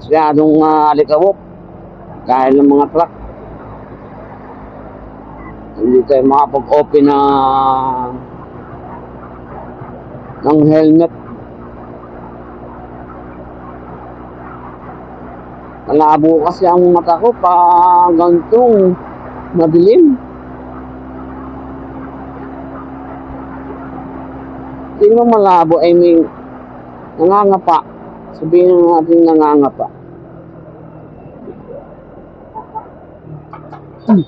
masyadong uh, alikabok. Kaya ng mga truck. Hindi tayo makapag-open na ng helmet. Malabo kasi ang mata ko pa gantong madilim. Hindi naman malabo, I mean, nangangapa. Sabihin na natin nangangapa. Hmm.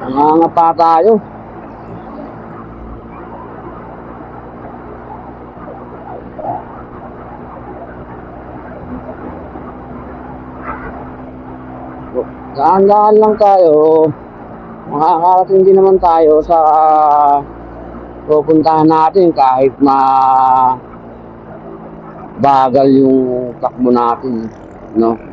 Nangangapa tayo. Daan-daan lang tayo. Makakarating din naman tayo sa pupuntahan natin kahit ma bagal yung takbo natin, no?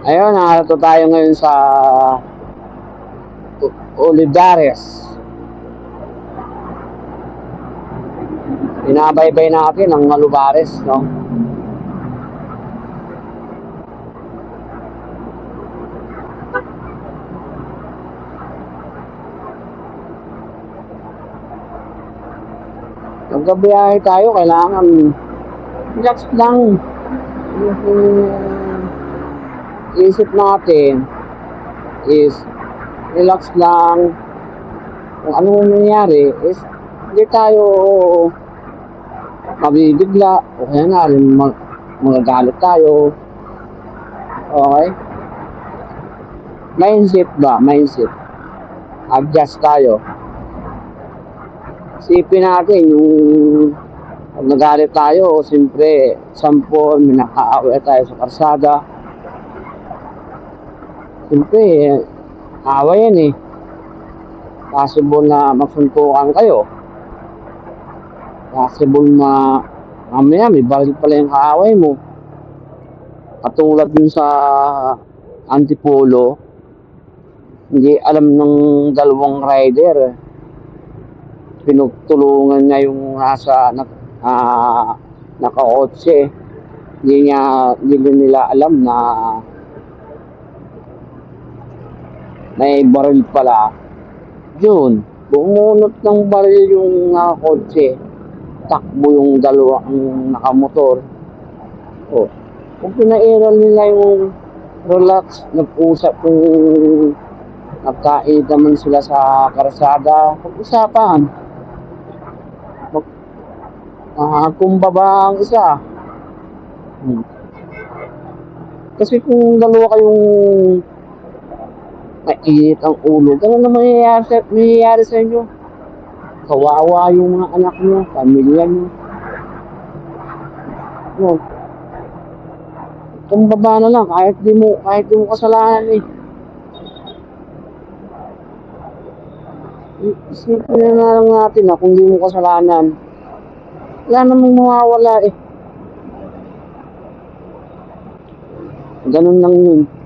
Ayun, nakarato tayo ngayon sa Olivares. Binabaybay natin ang Olivares, no? Pagkabiyahe tayo, kailangan relax lang. Yung isip natin is relax lang. Kung ano nangyari is hindi tayo mabibigla o kaya na rin mag magagalit tayo. Okay? Mindset ba? Mindset. Adjust tayo. Isipin natin yung pag nagalit tayo, siyempre, sampo, may nakaaway tayo sa karsada. Siyempre, away yan eh. Possible na magsuntukan kayo. Possible na mamaya may baril pala yung kaaway mo. Katulad dun sa Antipolo, hindi alam ng dalawang rider. Pinutulungan niya yung nasa na, ah, naka-otse. Hindi niya, hindi nila alam na may baril pala. Yun, bumunot ng baril yung uh, kotse. Takbo yung dalawa ang nakamotor. Oh. Kung pinairal nila yung relax, nag-usap kung nagkaida man sila sa karsada, pag-usapan. Mag, ah, kumbaba ang isa. Hmm. Kasi kung dalawa kayong mainit ang ulo. Ganun na mangyayari sa, mangyayari sa inyo. Kawawa yung mga anak nyo, pamilya nyo. Yun. Kung baba na lang, kahit di mo, kahit di mo kasalanan eh. Isipin na na lang natin na kung di mo kasalanan. Wala namang mawawala eh. Ganun lang yun.